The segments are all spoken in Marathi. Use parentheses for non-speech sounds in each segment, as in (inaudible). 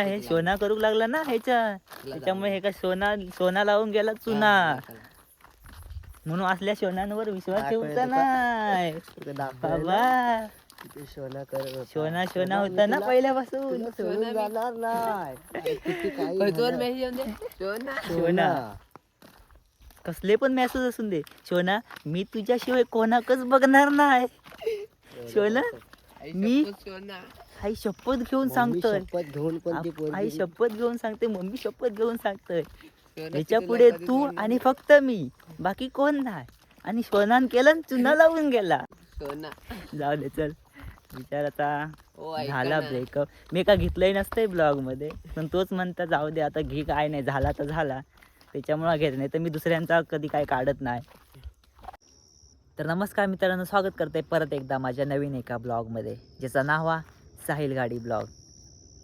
हे सोना करू लागला ना ह्याच्या त्याच्यामुळे हे काय सोना सोना लावून गेला चुना. म्हणून असल्या सोन्यांवर विश्वास ठेवता नाही. बाबा. सोना. सोना सोना होता. ना पहिल्यापासून. जाणार नाही. सोना कसले पण मेसेज असून दे. सोना मी तुझ्याशिवाय कोणाकच बघणार नाही. सोना मी आई शपथ घेऊन सांगतोय. शपथ घेऊन पण ती आप- पोरगी? आई शपथ घेऊन सांगते मम्मी शपथ घेऊन सांगतोय. याच्यापुढे तू आणि फक्त मी. बाकी कोण नाही. आणि सोनान केलं आणि चुना लावून गेला. जाऊ दे चल. विचाराचा झाला ब्रेकअप मी का घेतलंय नसतंय ब्लॉगमध्ये. पण तोच म्हणता जाऊ दे आता घे काय नाही झाला तर झाला. त्याच्यामुळे घेत नाही. तर मी दुसऱ्यांचा कधी काय काढत नाही. तर नमस्कार मित्रांनो स्वागत करते परत एकदा माझ्या नवीन एका ब्लॉगमध्ये ज्याचं नाव आहे साहिल गाडी ब्लॉग.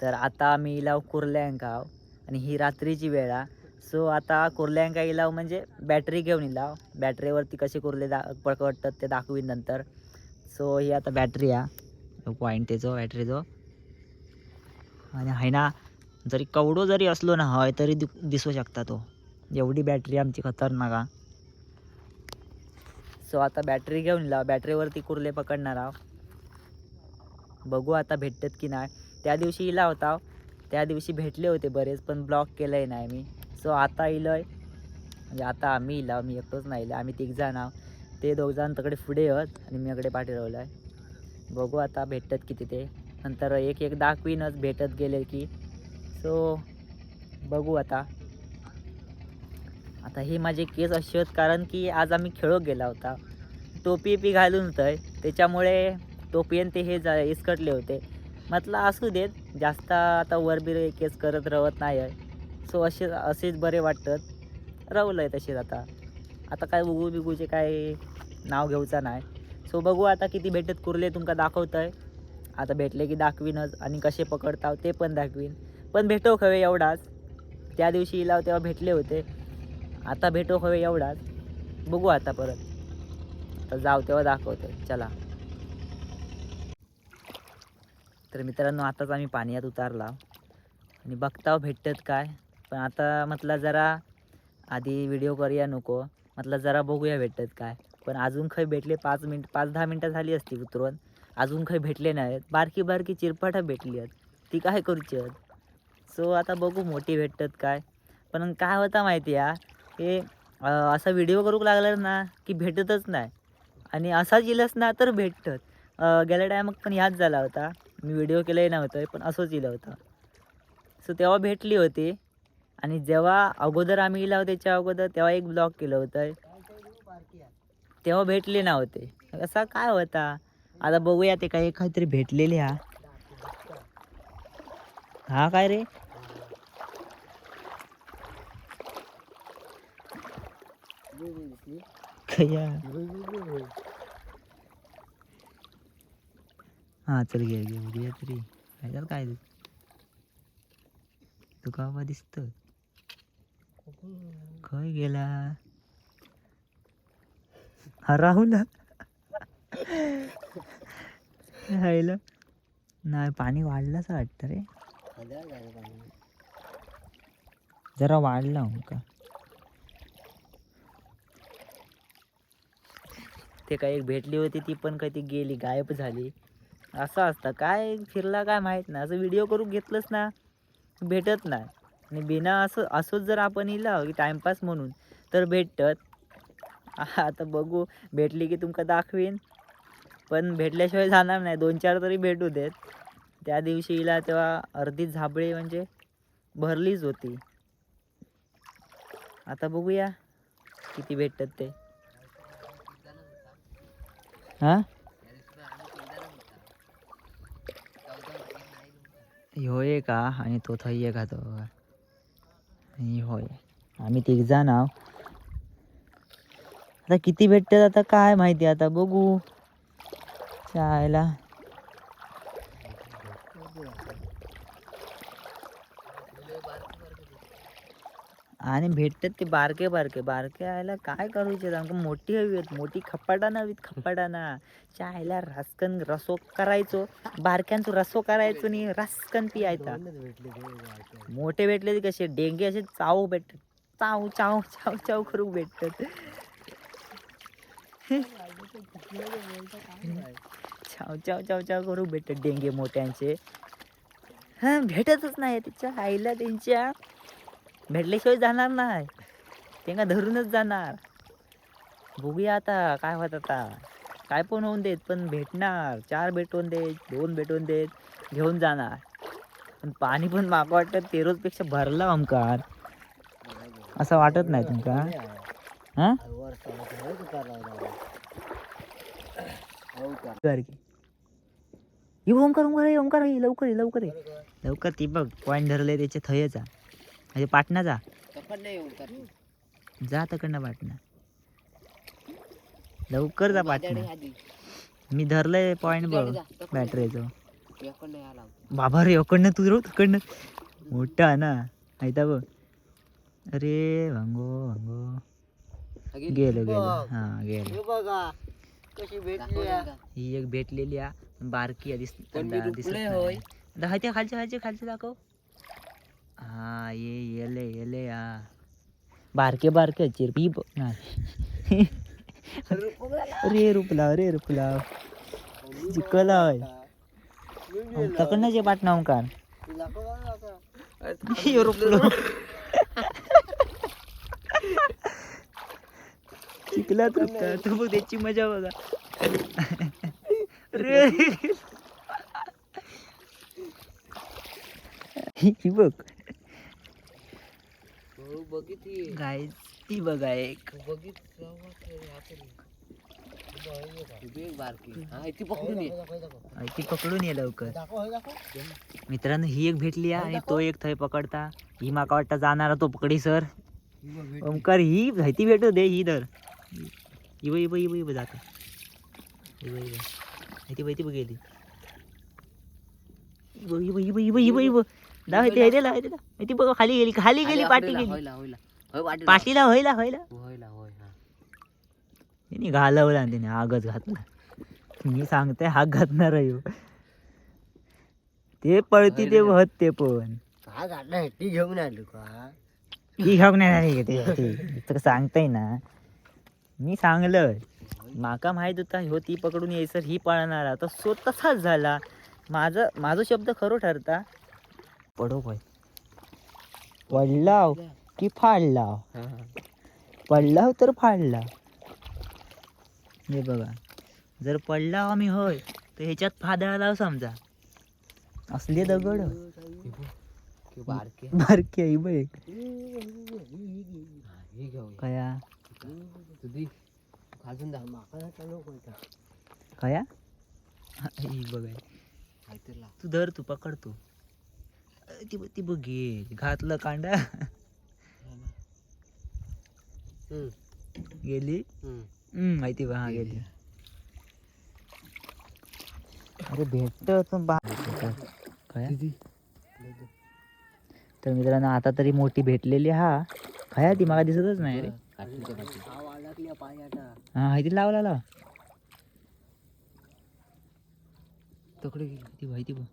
तर आता आम्ही इलाव कुर्ल्यांगाव आणि ही रात्रीची वेळ आहे. सो आता कुर्ल्यांगा इलाव म्हणजे बॅटरी घेऊन इलाव. बॅटरीवरती कसे कुर्ले दा पकडतात ते दाखवीन नंतर. सो ही आता बॅटरी आहे. पॉईंट त्याचो बॅटरीचो आणि आहे ना जरी कवडो जरी असलो ना हय तरी दि दिसू शकता तो. एवढी बॅटरी आमची खतरनाक आहे. सो आता बॅटरी घेऊन लाव बॅटरीवरती कुर्ले पकडणार आहो बघू आता भेटतात की नाही. त्या दिवशी इला होता. त्या दिवशी भेटले होते बरेच पण ब्लॉक केलंय नाही मी. सो आता इलंय. म्हणजे आता आम्ही इला मी एकटोच नाही इला. आम्ही तिघ जण आहो ते दोघ जण तकडे पुढे आहेत आणि मी इकडे पाठी आहे बघू आता भेटतात की तिथे. नंतर एक एक दाखवीनच भेटत गेले की. सो बघू आता. आता हे माझे केस असे होत कारण की आज आम्ही खेळत गेला होता. टोपी पी घालून होतंय. त्याच्यामुळे टोपी आणि ते हे जा इसकटले होते. म्हटलं असू देत जास्त आता वरबीर केस करत राहत नाही आहे सो असे असेच बरे वाटतात. रवलं आहे तसेच आता. आता काय उगू बिगूचे काय नाव घेऊचा नाही. सो बघू आता किती भेटत कुर्ले तुमका दाखवतंय. आता भेटले की दाखवीनच आणि कसे पकडताव ते पण दाखवीन. पण भेटो खवे एवढाच. त्या दिवशी इलाव तेव्हा भेटले होते. आता भेटो हवे एवढाच. बघू आता परत. तर जाऊ तेव्हा दाखवते. चला. तर मित्रांनो आताच आम्ही पाण्यात उतारला. आणि बघताव भेटतात काय. पण आता म्हटलं जरा आधी व्हिडिओ करूया नको. म्हटलं जरा बघूया भेटतात काय. पण अजून काही भेटले पाच मिनट पाच दहा मिनटं झाली असती उतरून. अजून काही भेटले नाहीत. बारकी बारकी चिरपाटा भेटली आहेत. ती काय करूची आहेत? सो आता बघू मोठी भेटतात काय. पण काय होता माहिती या हे असा व्हिडिओ करूक लागला ना की भेटतच नाही. आणि असा इलंच ना तर भेटतात. गेल्या टायमात पण ह्याच झाला होता. मी व्हिडिओ केलाही नव्हतं पण असंच इलं होतं. सो तेव्हा भेटली होती. आणि जेव्हा अगोदर आम्ही इला त्याच्या अगोदर तेव्हा एक ब्लॉग केलं होतं. तेव्हा भेटले नव्हते. असा काय होता? आता बघूया ते काही काहीतरी भेटलेले हा. हा काय रे? खया (laughs) हां चल घे घे उद्या तरी. काय झालं काय ते? तुका बाबा दिसत खय गेला? हा राहुल राहिलं नाही पाणी वाढलंच वाटतं रे. जरा वाढला हो का ते काय एक भेटली होती ती पण काही ती गेली गायब झाली. असं असतं. काय फिरला काय माहीत नाही. असं व्हिडिओ करून घेतलंच ना. भेटत नाही. आणि बिना असं असंच जर आपण इला की टाइमपास म्हणून तर भेटत. आता बघू. भेटली की तुमका दाखवीन. पण भेटल्याशिवाय जाणार नाही. दोन चार तरी भेटू देत. त्या दिवशी हिला तेव्हा अर्धी झाबळी म्हणजे भरलीच होती. आता बघूया किती भेटतात ते. हां? हो एक हा आणि तो थंय एक का तो आणि होय. आम्ही तिघ जण आहो. आता किती भेटतात आता काय माहिती? आता बघू. चायला. आणि भेटतात ते बारके बारके. बारके आयला काय करूचे आमका मोठी हवी आहेत. मोठी खपाटा हवीत खपाटाना चायला रासकन रसो करायचो. बारक्यांचो रसो करायचो आणि रासकन पियायचा. मोठे भेटले ते कसे? डेंगे असे चाव भेटतात. चाव चाव चाव चाव करू भेटतात. चाव चाव चाव चाव करू भेटतात डेंगे मोठ्यांचे. हा भेटतच नाही. तिच्या आईला त्यांच्या भेटल्याशिवाय जाणार नाही. त्यांना धरूनच जाणार. बघूया आता काय होत आता. काय पण होऊन देत पण भेटणार. चार भेटवून देत दोन भेटवून देत घेऊन जाणार. पण पाणी पण मागं वाटतं ते रोजपेक्षा भरला आमकार असं वाटत नाही तुमका कर की ओंकार ओंकार ओंकार लवकर ये लवकर ये. लवकर ती बघ पॉईंट धरले त्याचे थयचा. म्हणजे पाटणाचा जा. तकडनं पाटणा. लवकर जा पाटणा. मी धरलंय पॉईंट बघ बॅटरीचं बाबा रे अकडनं तू रो तिकडनं. मोठा ना. माहिता बघ. अरे भांगो भांगो गेलो गेलो. हा गेलो. ही एक भेटलेली आ बारकी दिसत रुपले नाही. होय. दाखवते खालचे खालचे खालचे दाखव. हा ये येले येले हा बारके बारके चिरपी नाही. अरे रुपला अरे रुपला. जिकला होय. तकडनं जे पाटणा ओंकार हे रुपलो. शिकलात रुपला. (laughs) तू बघ त्याची मजा बघा. (laughs) अरे ही बघ. गाय ती बघा एक हा ती पकडून ये लवकर मित्रांनो ही एक भेटली आणि तो एक थंय पकडता ही माका वाटतं जाणारा तो पकडी सर ओमकार ही ती भेटू दे ही धर इव इव इव इव जाता इव इव ती बाई ती बघ गेली इव इव इव इव इव इव दाव ते हे दिला हे दिला. ती बघ खाली गेली खाली गेली पाठी गेली. पाठीला होईला होईला हा. त्यांनी घालवला त्याने आगच घातला. मी सांगते हाक घातणार आहे. ते पळती ते वहत ते पण. काय घातलं ती घेऊन आलो का? ही घेऊन का ते ती? तर सांगताय ना. मी सांगलं माका माहीत होता ह्यो ती पकडून यायचं ही पळणार. आता सो तसाच झाला. माझं माझा शब्द खरो ठरता पडो पाय पडलाव की फाडलाव? पडलाव तर फाडला हे बघा. जर पडला आम्ही होय तर ह्याच्यात फादळा लाव समजा. असले दगड. बारके. बारकी आई बघ हे कया तू धर तू पकड तू. ती ती बघ घातलं कांडा गेली. माहिती बा हा गेली. अरे भेटत काय? तर मित्रांनो आता तरी मोठी भेटलेली हा. खया ती मला दिसतच नाही रे. हा माहिती लावला लाव तकडे गेली. ती माहिती बघ?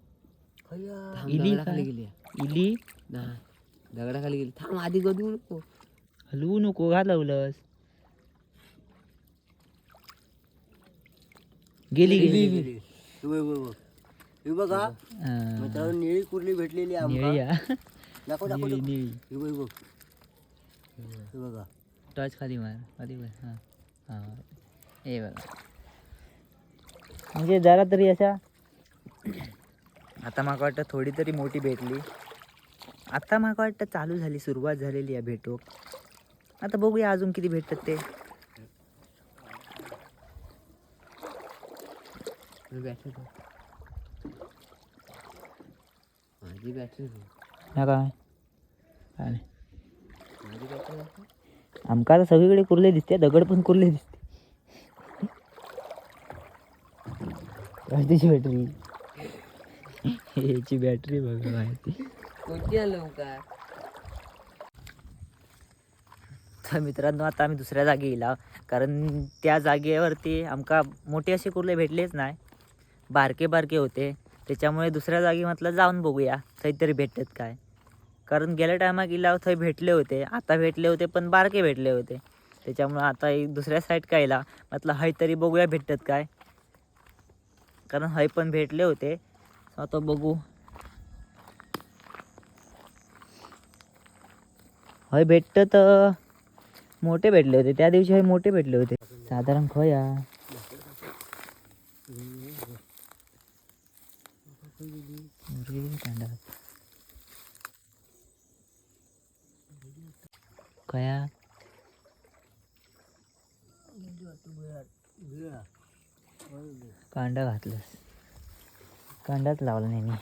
गेली. इली नाही. दगडाखाली गेली. थांब आधी गदू नको. हलवू नको घालवलंस. गेली गेली हे बघ. हे. मित्रांनो निळी कुर्ली भेटलेली निळी आमका. हा. दाखव दाखव निळी दाखव. निळी. हे बघ, हे बघ. हे बघा. टॉर्च खाली मार खाली मार. हां. हां. हे बघा. म्हणजे जरा तरी अशा आता माका वाटतं थोडी तरी मोठी भेटली. आता माका वाटतं चालू झाली सुरुवात झालेली आहे भेटू. आता बघूया अजून किती भेटतात ते. हे. माझी बॅटरी. हा काय. आमका आता सगळीकडे कुर्ले दिसते दगड पण कुर्ले दिसते. त्याची बॅटरी ह्याची बॅटरी बघा माहिती. कोणती तर मित्रांनो आता आम्ही दुसऱ्या जागी येला कारण त्या जागेवरती आमका मोठे असे कुर्ले भेटलेच नाही. बारके बारके होते. त्याच्यामुळे दुसऱ्या जागी म्हटलं जाऊन बघूया थंय तरी भेटतात काय. कारण गेल्या टायमा गेला थंय भेटले होते. आता भेटले होते पण बारके भेटले होते. त्याच्यामुळे आता एक दुसऱ्या साईड काय येला म्हटलं हय तरी बघूया भेटतात काय. कारण हय पण भेटले होते. आता बघू. खय भेटतं तर मोठे भेटले होते त्या दिवशी हे मोठे भेटले होते साधारण खया कया कांडा घातलंस कांडाच लावला नाही मी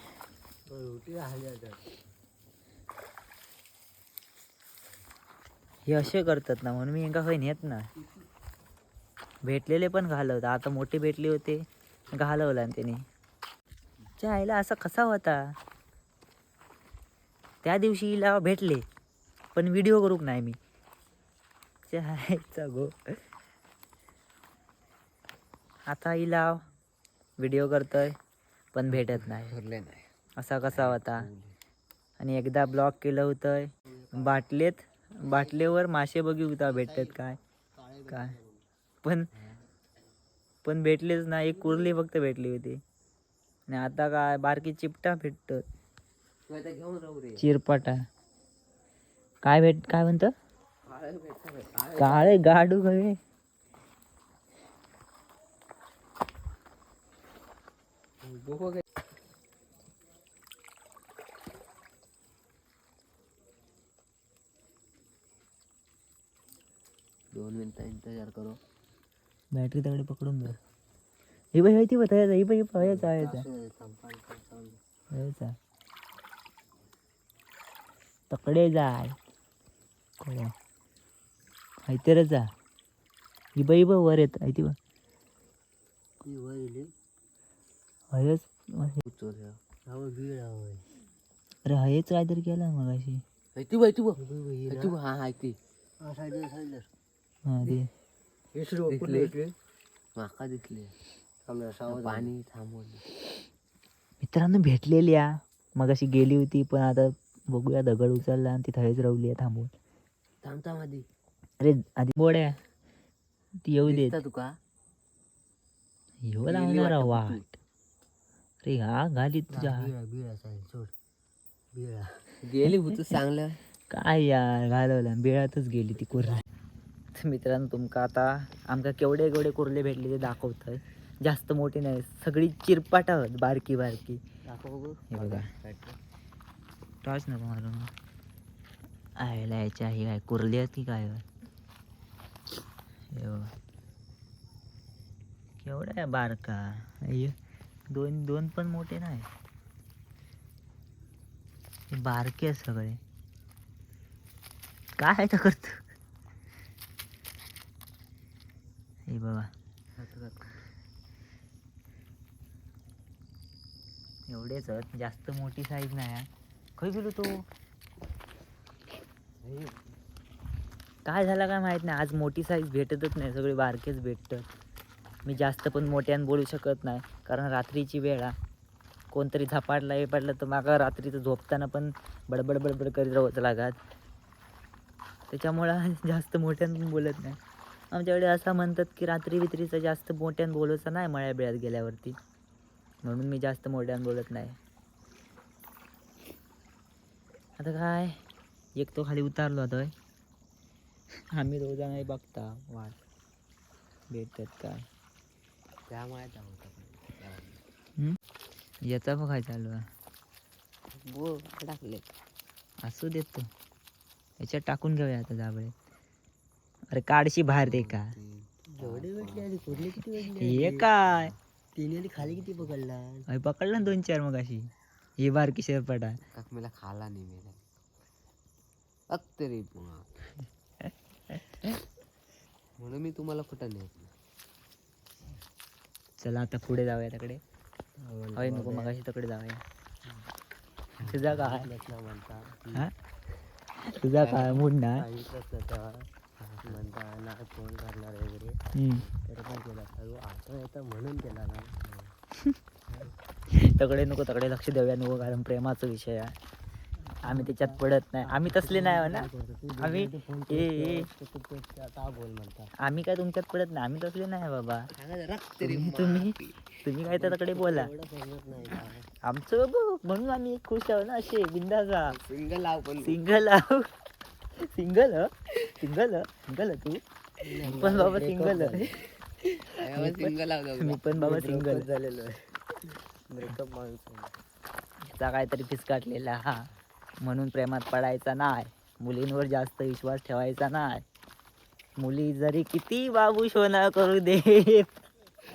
हे असे करतात ना म्हणून मी एका खय नेत ना. भेटलेले पण घालवतात. आता मोठे भेटले होते घालवला त्याने च्या आईला असा कसा होता? त्या दिवशी हिला भेटले पण व्हिडिओ करूक नाही मी. च्या गो. आता हिला व्हिडिओ करतोय पण भेटत नाही. असा कसा होता? आणि एकदा ब्लॉक केलं होतं बाटलेत. बाटलेवर मासे बघू का भेटतात काय? काय? पण पण भेटलेच ना. एक कुर्ली फक्त भेटली होती. आणि आता काय? बारकी चिपटा भेटत घेऊन चिरपाटा. काय भेट काय म्हणत? काळे गाडू गळे दोन मिनिटं इंतजार करो. बॅटरी तगडे पकडून धर ही बाई होती बतायचा ही बाई हयाचा हयाचा तकडे जाय. कोया हैतेर जा. ही बाई बघ वर येत. आहे ती बघ. हयच अरे हयच काहीतरी केलं मग अशी ती बाई तू तू हा हा ती. हा ते दिसले. माका दिसले. पाणी थांबवलं. मित्रांनो भेटलेली या. मग अशी गेली होती पण आता बघूया दगड उचलला आणि ती थळेच राहली आहे थांबून. थांब थांब आधी. अरे आधी बोड्या. ती येऊ दिसतं तुका? येऊ वाटतं वाट. अरे हा घाली तुझ्या गेली होत चांगलं? काय यार घालवलं. बिळातच गेली ती कुर्ली तर (laughs) मित्रांनो तुमका आता आमका केवढे केवढे कुर्ले भेटले ते दाखवतंय. जास्त मोठे नाही सगळी चिरपाट आहोत बारकी बारकी. हे बघा. टॉर्च नको मारू. आयला याच्या हे काय कुर्ली आहेत की काय? हे बघा. केवढा आहे बारका. दोन दोन पण मोठे नाही. बारके सगळे. काय करतो? हे बघा एवढेच जास्त मोठी साईज नाही आहे खय गेलो तो? काय झालं काय माहीत नाही. आज मोठी साईज भेटतच नाही. सगळे बारकेच भेटतात. मी जास्त पण मोठ्यानं बोलू शकत नाही. कारण रात्रीची वेळ आहे कोणतरी झपाटला हे पडलं तर मागा रात्रीचं झोपताना पण बडबड बडबड करीत राहत लागत. त्याच्यामुळं (laughs) जास्त मोठ्यानं पण बोलत नाही. आमच्याकडे असं म्हणतात की रात्री वित्रीचं जास्त मोठ्यानं बोलायचं नाही मळ्या बिळ्यात गेल्यावरती. म्हणून मी जास्त मोठ्यानं बोलत नाही. आता काय? एक तो खाली उतारलो आता. आम्ही दोघं बघता. वाट भेटतात काय? त्यामुळे? याचा बघ काय चालू आहे? बो टाकले. असू देत तो. याच्यात टाकून घेऊया आता जाबळे. अरे काढशी बाहेर दे का? भेटले कुठले किती भेटले? हे काय? तिने आणि खाली किती पकडला? अरे पकडला ना दोन चार मग अशी. ही बारकी शेरपटा काकमीला खाला नाही मेला तरी म्हणून मी तुम्हाला कुठं नाही. चला आता पुढे जाऊया तिकडे. होय नको मग अशी तिकडे जाऊया. तुझा काय? म्हणता. तुझा काय मूड ना? सांगितलंच होतं. म्हणता नाही फोन करणार वगैरे. तरी पण केला. येतं म्हणून केला ना. (laughs) तकडे नको तकडे लक्ष देऊया नको कारण प्रेमाचा विषय आहे. आम्ही त्याच्यात पडत नाही. आम्ही तसले नाही हो ना. आम्ही ए ए. का बोल म्हणता आम्ही काय तुमच्यात पडत नाही. आम्ही तसले नाही बाबा. तरी तुम्ही तुम्ही तुम्ही काय तर तकडे बोला. आमचं बघ म्हणून आम्ही खुश आहो ना असे बिंदाचा सिंगल लाव पण. सिंगल आहो सिंगल सिंगल सिंगल तू? पण बाबा सिंगल सिंगल मी पण बाबा सिंगल झालेलो आहे. ब्रेकअप माणूस चा काहीतरी फिसकाटलेला हा. म्हणून प्रेमात पडायचा नाही. मुलींवर जास्त विश्वास ठेवायचा नाही. मुली जरी किती बाबू शोना करू दे.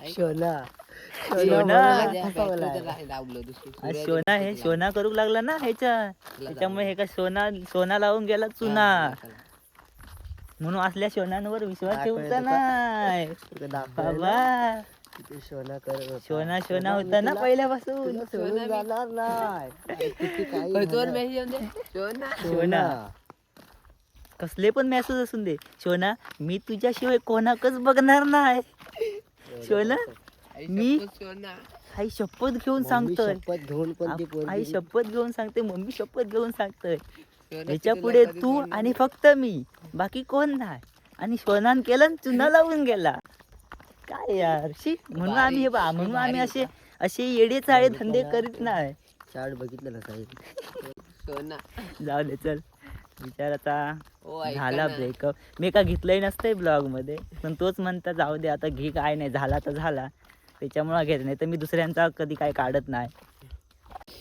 शोना. शोना हे शोना करू लागला ना ह्याच्या. त्याच्यामुळे हे का सोना सोना लावून गेला चुना. म्हणून असल्या शोनांवर विश्वास कळलं नाही बाबा. किती शोना. शोना शोना होता ना पहिल्यापासून. शोना कसले पण मेसेज असून दे. शोना मी तुझ्याशिवाय कोणाकच बघणार नाही. शोना मी आई शपथ घेऊन सांगतोय. शपथ घेऊन पण ती आप- आई शपथ घेऊन सांगते मम्मी शपथ घेऊन सांगतोय. याच्यापुढे तू आणि फक्त मी. बाकी कोण नाही. आणि शोनान केलं आणि चुना लावून गेला. काय यार शी. म्हणून आम्ही हे बा म्हणून आम्ही असे असे येडे चाळे धंदे करीत नाही. चार्ट बघितलं ना साहेब जाऊ दे चल. विचाराचा झाला ब्रेकअप मी का घेतलंय नसतंय ब्लॉगमध्ये? पण तोच म्हणता जाऊ दे आता घे काय नाही झाला तर झाला. त्याच्यामुळे घेत नाही. तर मी दुसऱ्यांचा कधी काय काढत नाही.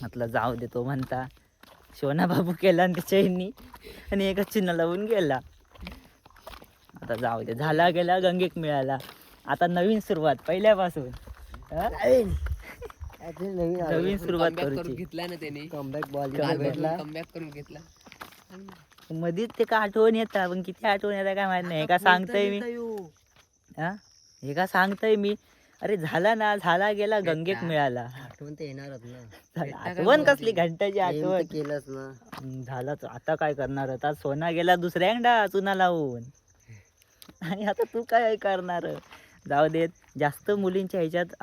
म्हटलं जाऊ दे तो म्हणता. शोना बाबू केला आणि त्याच्या आणि एका चिन्ह लावून गेला. आता जाऊ दे झाला गेला गंगेक मिळाला. आता नवीन सुरुवात पहिल्यापासून. नवीन नवीन सुरुवात करूची. घेतला ना त्याने. कमबॅक बॉल Comeback भेटला कमबॅक करून घेतला. मधीच ते का आठवण येतात पण किती आठवण येतात काय माहीत नाही. हे का सांगतोय मी? हा? हे का सांगतोय मी? अरे झाला ना झाला गेला गंगेक मिळाला. आठवण तर येणारच ना. आठवण कसली घंटाची आठवण. केलंच ना. झालंच आता काय करणार आता? सोना गेला दुसऱ्यांदा चुना लावून. आणि आता तू काय करणार? जाऊ देत जास्त मुलींच्या ह्याच्यात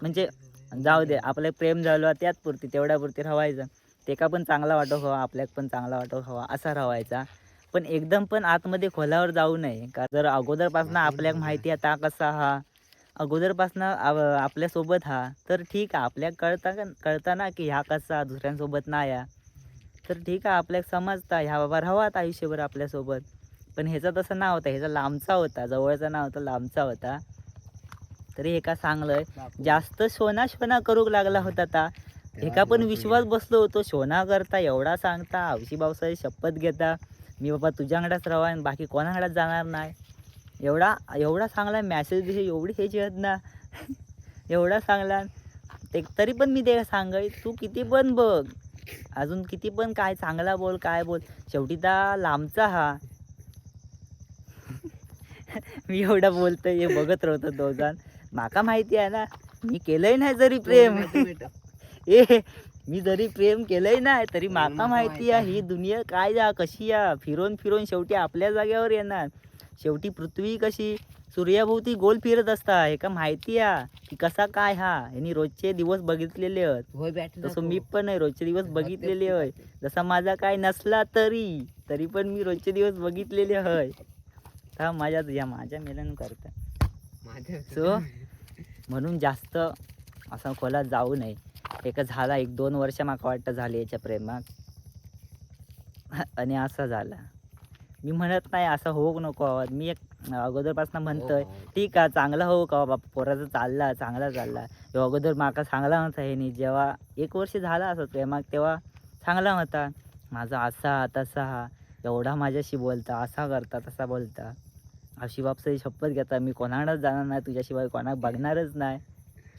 म्हणजे जाऊ दे आपलं प्रेम झालं त्यात पुरती तेवढ्या पुरती राहायचं. ते का पण चांगला वाटो हवा आपल्याक पण चांगला वाटो हवा असा राहायचा. पण एकदम पण आतमध्ये खोलावर जाऊ नये. का जर अगोदरपासून आपल्याक माहिती आहे ता कसा हा? अगोदरपासून आपल्यासोबत हा. तर ठीक आहे आपल्याक कळता कळता ना की ह्या कसा दुसऱ्यांसोबत नाही या तर ठीक आहे आपल्याक समजता ह्या बाबा राहावात आयुष्यभर आपल्यासोबत. पण ह्याचा तसं नाव होता ह्याचा लांबचा होता जवळचा नाव होता लांबचा होता. तरी हे का चांगलंय जास्त शोना शोना करू लागला होता आता एका पण विश्वास बसलो होतो शोना करता एवढा सांगता हौशी भाऊसाहेब शपथ घेता. मी बाबा तुझ्याकडेच राहा आणि बाकी कोणाकडेच जाणार नाही? एवढा एवढा चांगला मॅसेज बिसेज एवढी ह्याची आहेत ना. एवढा चांगला. ते तरी पण मी ते सांगाय तू किती पण बघ. अजून किती पण काय चांगला बोल काय बोल. शेवटी त्या लांबचा हा. (laughs) मी एवढा बोलतोय हे बघत राहतो दोघांन माका माहिती आहे ना मी केलंय नाही जरी प्रेम. (laughs) ए मी जरी प्रेम केलंय नाही तरी माका माहिती आहे. ही दुनिया काय जा कशी या. फिरून फिरून शेवटी आपल्या जागेवर येणार. शेवटी पृथ्वी कशी? सूर्याभोवती गोल फिरत असता. हे का माहिती आहे की कसा काय हा? यांनी रोजचे दिवस बघितलेले आहेत. तसं मी पण आहे रोजचे दिवस बघितलेले होय. जसा माझा काय नसला तरी तरी पण मी रोजचे दिवस बघितलेले हय. हा माझ्या तुझ्या माझ्या मेलन करता सो म्हणून जास्त असं खोलात जाऊ नये. एक झाला एक दोन वर्ष माका वाटतं झाली याच्या प्रेमात. आणि असा झाला. मी म्हणत नाही असं होऊ नको. मी एक अगोदरपासून म्हणतोय ठीक आहे चांगला हो का बाबा? पोराचा चालला चांगला चालला ह्यो अगोदर माका चांगला होता हे जेव्हा एक वर्ष झाला असं प्रेमाक तेव्हा चांगला होता माझा असा तसा हा एवढा माझ्याशी बोलता असा करता तसा बोलता. अशी बापसाची शपथ घेता मी कोणाकडेच जाणार नाही तुझ्याशिवाय कोणाक बघणारच नाही.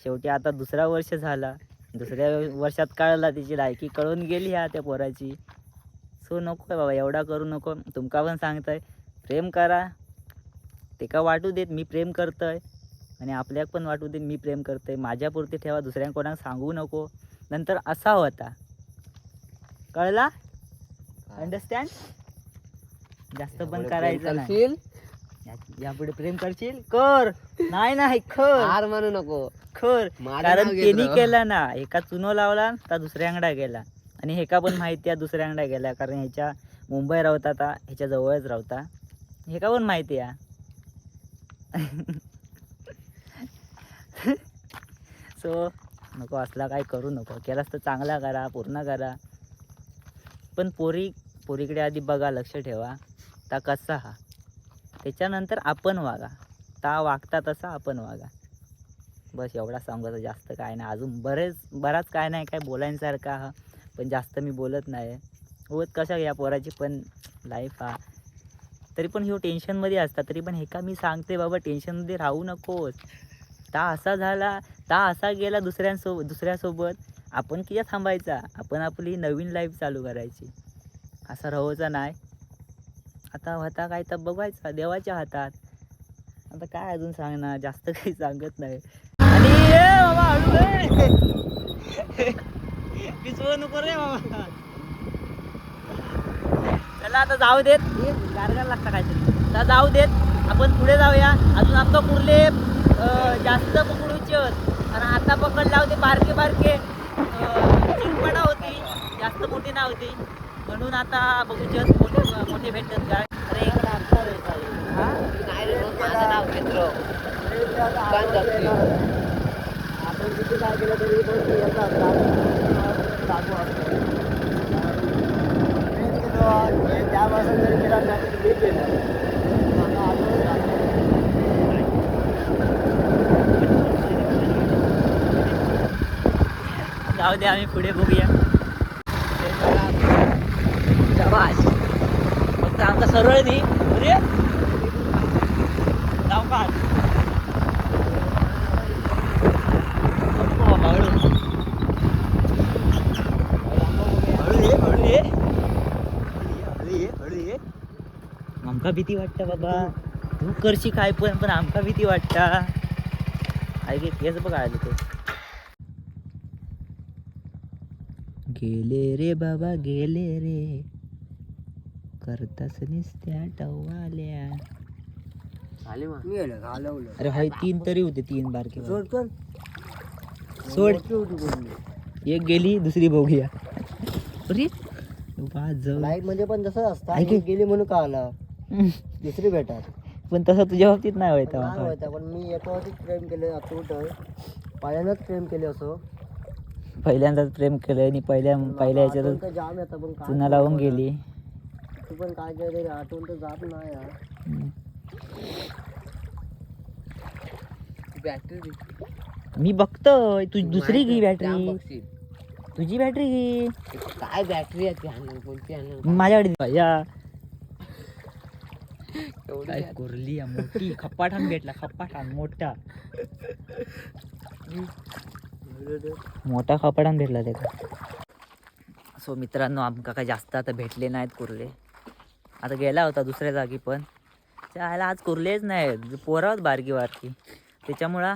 शेवटी आता दुसरा वर्ष झाला. दुसऱ्या वर्षात कळला तिची लायकी कळून गेली ह्या त्या पोराची. सो नको आहे बाबा एवढा करू नको. तुमका पण सांगताय प्रेम करा. ते का वाटू देत मी प्रेम करतोय. आणि आपल्याक पण वाटू देत मी प्रेम करतोय. माझ्यापुरती ठेवा दुसऱ्या कोणाक सांगू नको. नंतर असा होता. कळला? अंडरस्टँड जास्त पण करायचं नाही. यापुढे प्रेम करशील? कर. नाही नाही खर हार मानू नको. खर कारण त्यांनी. केला ना. एका चुनो लावला तर दुसऱ्या अंगडा गेला. आणि हेका पण माहिती आहे दुसऱ्या गेल्या कारण ह्याच्या मुंबई राहता आता ह्याच्या जवळच राहता हेका पण माहिती आहे सो नको असला काय करू नको. केलास तर चांगला करा पूर्ण करा. पण पोरी पोरीकडे आधी बघा लक्ष ठेवा. ता कसा हा? त्याच्यानंतर आपण वागा. ता वागता तसा आपण वागा. बस एवढा सांगायचं जास्त काय नाही. अजून बरेच बराच काय नाही काय बोलायसारखा हा. पण जास्त मी बोलत नाही. होत कशा या पोराची पण लाईफ हा. तरी पण ह्यो टेन्शनमध्ये असतात. तरी पण हे का मी सांगते बाबा टेन्शनमध्ये राहू नकोस. ता असा झाला ता असा गेला दुसऱ्यांसोबत दुसऱ्यासोबत. आपण किती थांबायचा? आपण आपली नवीन लाईफ चालू करायची. असा राहूचा नाही. आता होता काय तर बघायचा देवाच्या हातात. आता काय अजून सांगणार? जास्त काही सांगत नाही. आणि (laughs) पिचवू नको रे बाबा. चला आता जाऊ देत. गारगार लागता काहीतरी. आता जाऊ देत. आपण पुढे जाऊया. अजून आता कुर्ले जास्त पकडूचे कारण आता पकडला होते बारके बारके. अं, चिरपडा होती. जास्त मोठी ना होती. म्हणून आता बघूचे मोठे मोठे भेटतात काय अरे माझं नाव मित्र. आपण किती काय केलं तरी चालू असतं. जरी केला मी केलं. जाऊ दे आम्ही पुढे बघूया. फक्त आमचा सरळ नाही अरे सावकाश. अप्पा, हळू. हळू ये, हळू ये. हळू ये, हळू ये. आमका भीती वाटत बाबा. तू करशी काय पण पण आमका भीती वाटता. ऐक केस बघ आले ते. गेले रे बाबा गेले रे. करतास निसत्या टवाल्या. आली मग. मी गेलं घालवलं अरे हाय तीन तरी होते तीन बारके सोड कर सोड. मोठी होती बोलली एक गेली दुसरी बघूया. अरे. बा जाऊ. मध्ये पण तसंच असतं. ऐक. एक गेली म्हणून का आला दुसरी भेटात पण तसं तुझ्या बाबतीत नाही नाही होता पण मी एकावरतीच प्रेम केले अतूट पहिल्यांदाच प्रेम केले असो पहिल्यांदाच प्रेम केलं आणि पहिल्या पहिल्या आठवण तर जाम येतं पण काय चुना लावून गेली तू पण काय केलं तरी आठवण तर जात नाही यार. हम्म. बॅटरी. मी बघतोय तू दुसरी घे बॅटरी. तुझी बॅटरी घे काय बॅटरी आहे ती आणलं कोणती आणलं माझ्याकडे दे. या काय. कुरली आहे मोठी. खप्पाठान भेटला खप्पाठान मोठा. मोठा खपाटान भेटला त्याचा. सो मित्रांनो आमका काय जास्त आता भेटले नाहीत कुर्ले. आता गेला होता दुसऱ्या जागी पण. त्याला आज कुर्लेच नाहीत. पोरं आहोत बारकी बारकी त्याच्यामुळं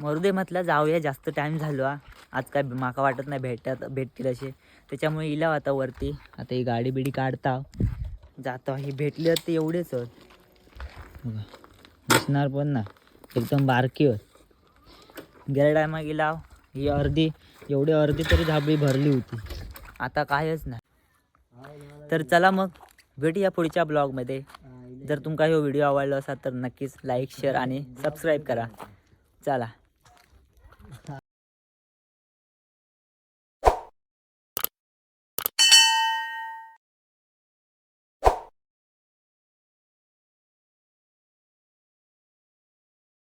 मरुदे म्हटलं जाऊया जास्त टाईम झालो. आज काय माका वाटत नाही भेटत भेटतील असे. त्याच्यामुळे इला आता वरती. आता ही गाडी बिडी काढता. जातो ही भेटली तर एवढेच होत. दिसणार पण ना. एकदम बारकी होत. गेल्या टायमा गेला ही अर्धी एवढी अर्धी तरी झाबळी भरली होती. आता कायच नाही. तर चला मग भेटूया पुढच्या ब्लॉगमध्ये. जर तुमका हा व्हिडिओ आवडला असा तर नक्कीच लाईक शेअर आणि सबस्क्राईब करा. चला.